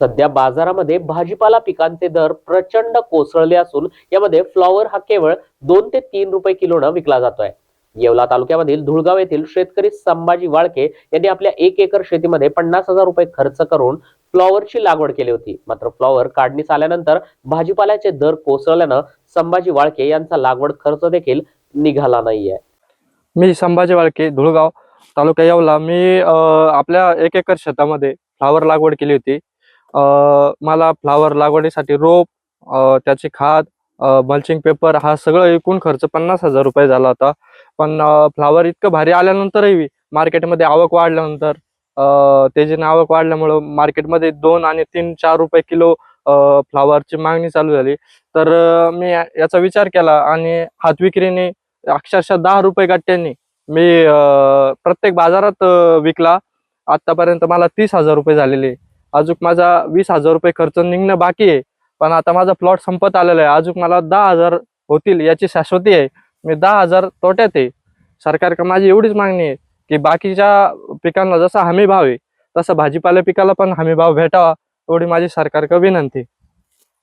सध्या बाजारामध्ये भाजीपाला पिकांचे दर प्रचंड कोसळले असून यामध्ये फ्लॉवर हा केवळ दोन ते तीन रुपये किलोनं विकला जातोय. येवला तालुक्यामधील धुळगाव येथील शेतकरी संभाजी वाळके यांनी आपल्या एक एकर शेतीमध्ये पन्नास हजार रुपये खर्च करून फ्लॉवरची लागवड केली होती. मात्र फ्लॉवर काढणीस आल्यानंतर भाजीपाल्याचे दर कोसळल्यानं संभाजी वाळके यांचा लागवड खर्च देखील निघाला नाहीये. मी संभाजी वाळके धुळगाव तालुका येवला. मी आपल्या एक एकर शेतामध्ये फ्लॉवर लागवड केली होती. मला फ्लावर लागवडीसाठी रोप त्याचे खाद मल्चिंग पेपर हा सगळं एकूण खर्च पन्नास हजार रुपये झाला होता. पण फ्लावर इतकं भारी आल्यानंतरही मार्केटमध्ये आवक वाढल्यानंतर त्याची आवक वाढल्यामुळं मार्केटमध्ये दोन आणि तीन चार रुपये किलो फ्लावरची मागणी चालू झाली. तर मी याचा विचार केला आणि हात विक्रीने अक्षरशः दहा रुपये गट्ट्यांनी मी प्रत्येक बाजारात विकला. आतापर्यंत मला तीस हजार रुपये झालेले. अजून माझा वीस हजार रुपये खर्च निघणं बाकी आहे. पण आता माझा प्लॉट संपत आलेला आहे. अजून मला दहा हजार होतील याची शाश्वती आहे. मी दहा हजार तोट्यात आहे. सरकारकडे माझी एवढीच मागणी आहे की बाकीच्या पिकांना जसा हमी भाव आहे तसा भाजीपाला पिकाला पण हमी भाव भेटावा एवढी माझी सरकारकडे विनंती